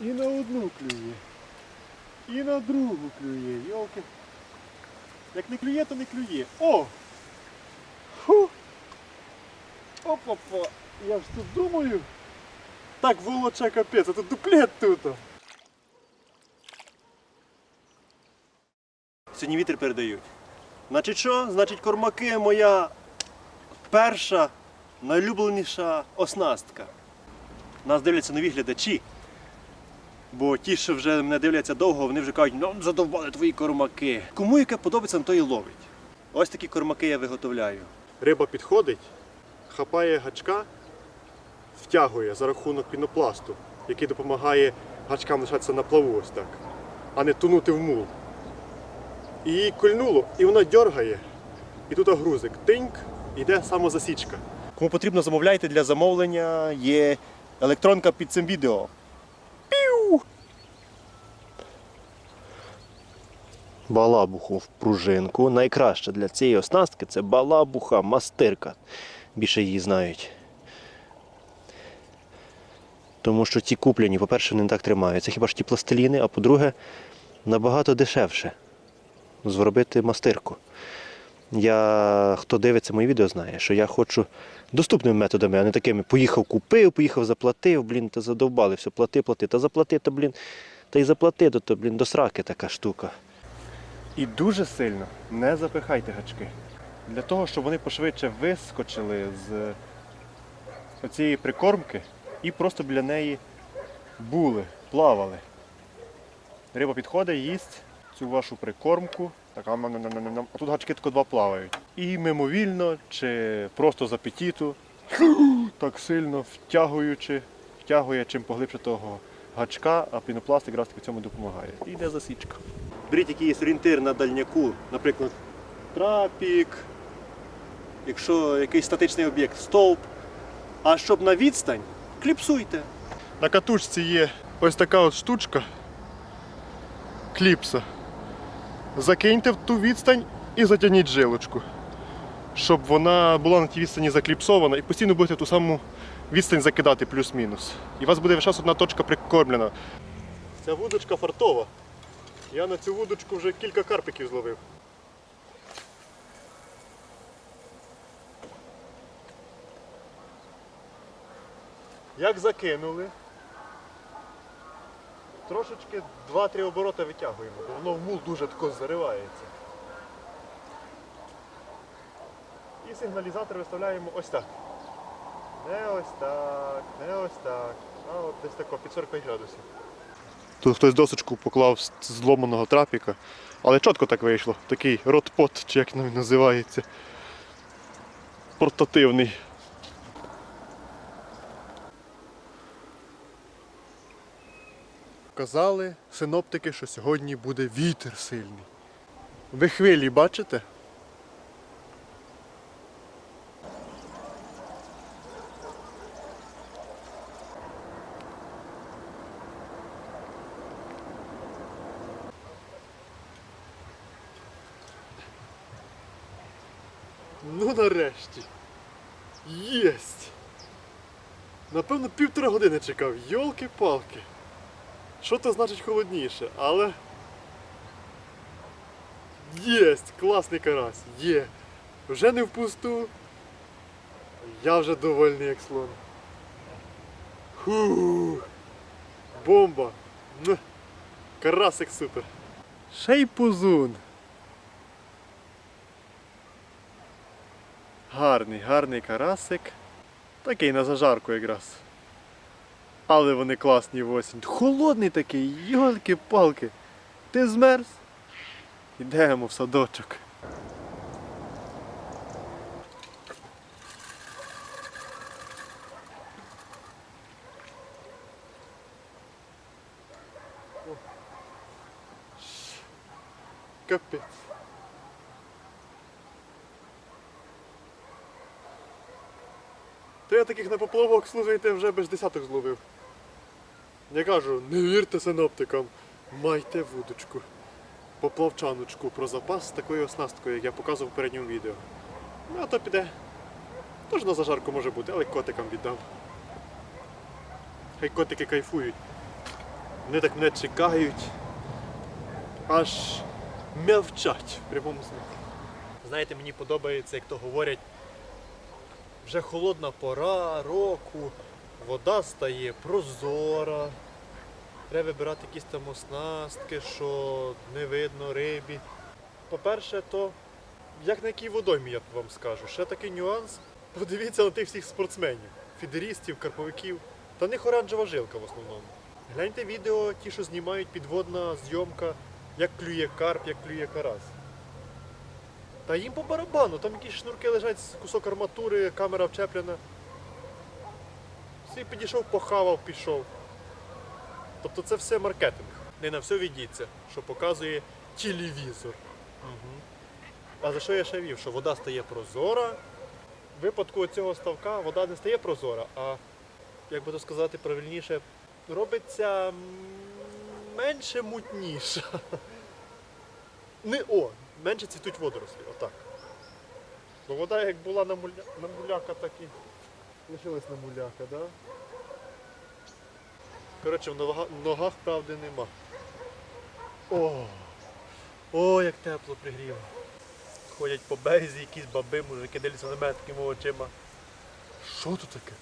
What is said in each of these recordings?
І на одну клює. І на другу клює. Йолки. Як не клює, то не клює. О! Фу! Опа-па! Я ж тут думаю. Так волоче капець, а тут дуплет тут. Сьогодні вітер передають. Значить що? Значить кормаки моя перша найлюбленіша оснастка. Нас дивляться нові глядачі. Бо ті, що вже мене дивляться довго, вони вже кажуть, ну задовбали твої кормаки. Кому яке подобається, то і ловить. Ось такі кормаки я виготовляю. Риба підходить, хапає гачка, втягує за рахунок пінопласту, який допомагає гачкам лишатися на плаву ось так, а не тонути в мул. І її кольнуло, і вона дьоргає. І тут грузик тиньк, іде самозасічка. Кому потрібно, замовляйте для замовлення, є електронка під цим відео. Балабуху в пружинку. Найкраще для цієї оснастки це балабуха мастирка. Більше її знають. Тому що ті куплені, по-перше, не так тримаються. Хіба ж ті пластиліни, а по-друге, набагато дешевше зробити мастирку. Я, хто дивиться мої відео, знає, що я хочу доступними методами, а не такими поїхав, купив, поїхав, заплатив, блін, та задовбали, все, плати, плати, та заплати, та блін, та й заплати, то, то блін, до сраки така штука. І дуже сильно не запихайте гачки. Для того, щоб вони пошвидше вискочили з оцієї прикормки і просто біля неї були, плавали. Риба підходить, їсть цю вашу прикормку. Так, а тут гачки тільки два плавають. І мимовільно, чи просто з апетиту, так сильно втягуючи, втягує чим поглибше того гачка, а пінопласт якраз таки цьому допомагає. І йде засічка. Беріть якийсь орієнтир на дальняку, наприклад, трапік, якщо якийсь статичний об'єкт, стовп. А щоб на відстань, кліпсуйте. На катушці є ось така от штучка кліпса. Закиньте в ту відстань і затягніть жилочку, щоб вона була на тій відстані закліпсована і постійно будете ту саму відстань закидати плюс-мінус. І у вас буде час одна точка прикормлена. Ця вудочка фартова. Я на цю вудочку вже кілька карпиків зловив. Як закинули, трошечки 2-3 оборота витягуємо, бо воно в мул дуже тако заривається. І сигналізатор виставляємо ось так. Не ось так, не ось так, а от десь тако під 45 градусів. Тут хтось досочку поклав з зломаного трапіка, але чітко так вийшло. Такий ротпот, чи як він називається. Портативний. Казали синоптики, що сьогодні буде вітер сильний. Ви хвилі бачите? Ну нарешті. Єсть! Напевно, півтора години чекав. Йолки-палки. Що то значить холодніше, але. Єсть! Класний карась! Є! Вже не впусту. Я вже довольний як слон. Фух. Бомба! Карасик супер. Ще й. Гарний, гарний карасик. Такий на зажарку якраз. Але вони класні в осінь. Холодний такий, йолки-палки. Ти змерз? Йдемо в садочок. Капець. То я таких на поплавок, слухайте, вже без десяток зловив. Я кажу, не вірте синоптикам, майте вудочку, поплавчаночку про запас з такою оснасткою, як я показував в передньому відео. Ну, а то піде. Тож на зажарку може бути, але котикам віддам. Хай котики кайфують. Вони так мене чекають, аж мовчать в прямому смислі. Знаєте, мені подобається, як то говорять, вже холодна пора року, вода стає прозора. Треба вибирати якісь там оснастки, що не видно рибі. По-перше, то як на якій водоймі, я вам скажу. Ще такий нюанс. Подивіться на тих всіх спортсменів, фідерістів, карповиків. Та них оранжева жилка в основному. Гляньте відео, ті, що знімають підводна зйомка, як клює карп, як клює карась. Та їм по барабану, там якісь шнурки лежать, кусок арматури, камера вчеплена. Всі підійшов, похавав, пішов. Тобто це все маркетинг. Не на все відіться, що показує телевізор. Угу. А за що я ще вів? Що вода стає прозора. В випадку цього ставка вода не стає прозора, а, як би то сказати правильніше, робиться менше мутніша. Не о, менше цвітуть водорослі, отак. Бо вода як була на, муля... на муляка, так і лишилась на муляка? Да? Коротше, в нога- в ногах правди нема. О, о, як тепло пригріло. Ходять по березі якісь баби, мужики дивляться на мене такими очима. Що тут таке?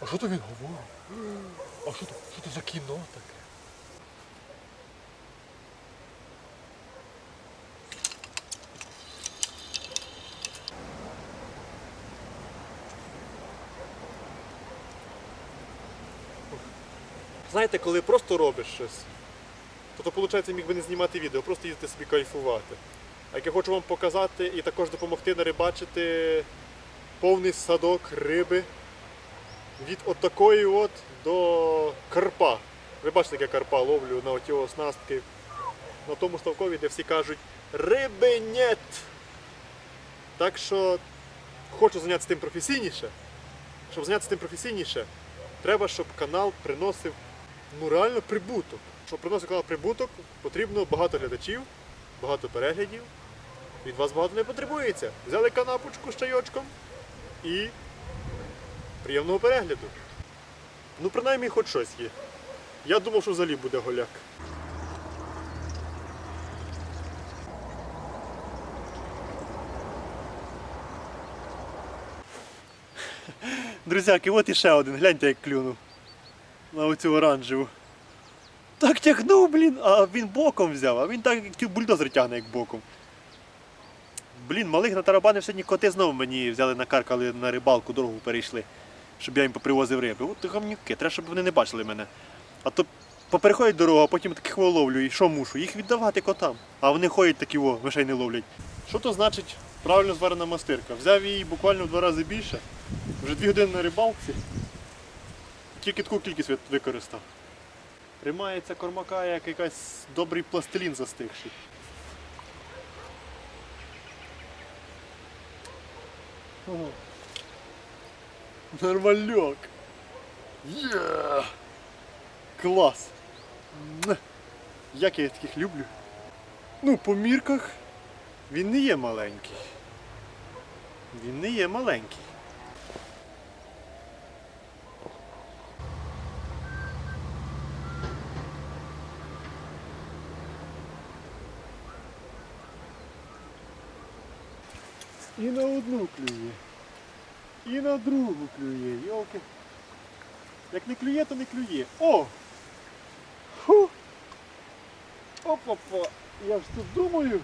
А що то він говорить? А що то, що то за кіно таке? Знаєте, коли просто робиш щось, то, виходить, міг би не знімати відео, просто їздити собі кайфувати. А як я хочу вам показати і також допомогти нарибачити повний садок риби від от такої от до карпа. Ви бачите, як я карпа ловлю на оті оснастки. На тому ставкові, де всі кажуть риби нет. Так що хочу зайнятися тим професійніше. Щоб зайнятися тим професійніше, треба, щоб канал приносив ну реально прибуток. Щоб приносив канал прибуток, потрібно багато глядачів, багато переглядів. Від вас багато не потребується. Взяли канапочку з чайочком і приємного перегляду. Ну, принаймні, хоч щось є. Я думав, що взагалі буде голяк. Друзяки, от іще один. Гляньте, як клюнув. На оцю оранжеву. Так тягнув, блін, а він боком взяв, а він так як бульдозер тягне, як боком. Блін, малих натарабанив сьогодні коти знову мені взяли накаркали на рибалку, дорогу перейшли, щоб я їм попривозив риби. От гамнюки, треба, щоб вони не бачили мене. А то попереходять дорогу, а потім таких ловлю. І що мушу? Їх віддавати котам. А вони ходять такі, о, мишей не ловлять. Що то значить правильно зварена мастирка? Взяв її буквально в два рази більше. Вже дві години на рибалці. Тільки таку кількість використав. Тримається кормака як якась добрий пластилін застигший. Ого. Нормальок. Є! Клас! Як я таких люблю. Ну, по мірках він не є маленький. Він не є маленький. І на одну клює. І на другу клює. Йолки. Як не клює, то не клює. О! Фу! Опа-па! Я ж тут думаю.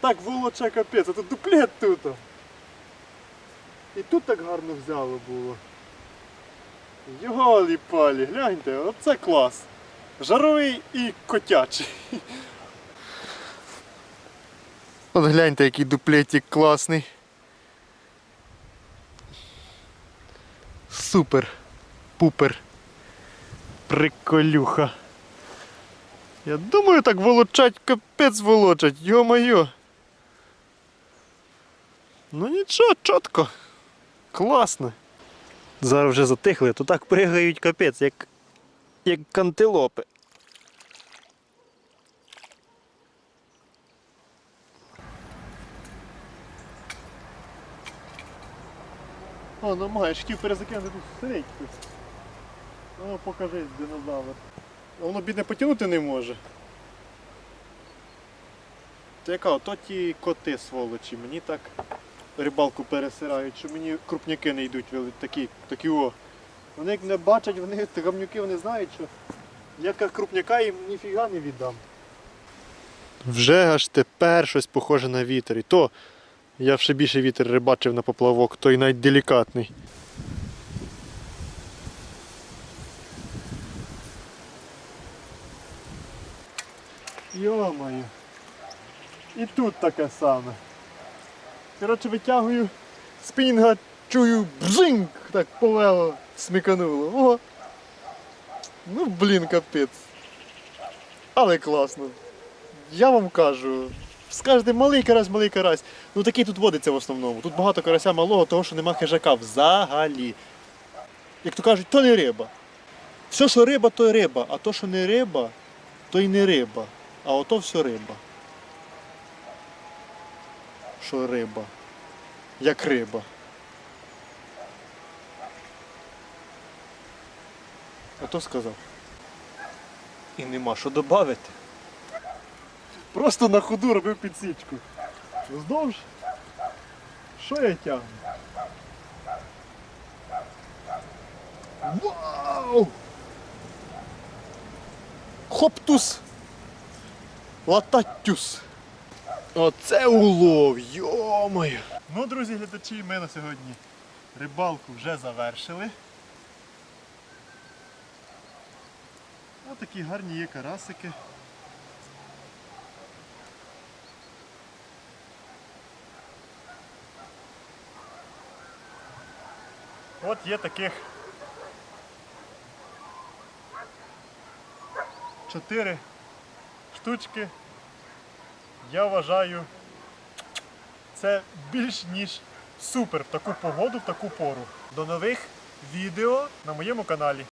Так волоче капець, а тут дуплет тут. І тут так гарно взяло було. Йолі палі, гляньте, оце клас. Жаровий і котячий. От гляньте, який дуплетик класний. Супер, пупер, приколюха. Я думаю, так волочать, капець волочать, йо-моє. Ну нічого, чітко. Класно. Зараз вже затихли, то так пригають капець, як, як кантилопи. О, маєш, хотів перезакинути тут сидить. Ну покажи динозавр. Воно бідне потягнути не може. Та яка, ото ті коти сволочі, мені так рибалку пересирають, що мені крупняки не йдуть такі, такі о. Вони як не бачать, вони гамнюки, вони знають, що я як крупняка їм ніфіга не віддам. Вже аж тепер щось похоже на вітер. І то я ще більше вітер рибачив на поплавок, той навіть делікатний. Йомаю. І тут таке саме. Коротше, витягую спінга, чую бжинг, так повело, смикануло. О! Ну, блін, капець. Але класно. Я вам кажу, скажете малий карась, малий карась. Ну такий тут водиться в основному. Тут багато карася малого, того що нема хижака взагалі. Як то кажуть, то не риба. Все, що риба, то риба, а то, що не риба, то й не риба. А ото все риба. Що риба? Як риба. Ото сказав. І нема що додати. Просто на ходу робив підсічку. Вздовж. Що я тягну? Вау! Хоптус! Лататтюс! Оце улов, йомаю! Ну, друзі глядачі, ми на сьогодні рибалку вже завершили. Ось такі гарні є карасики. От є таких чотири штучки. Я вважаю, це більш ніж супер в таку погоду, в таку пору. До нових відео на моєму каналі.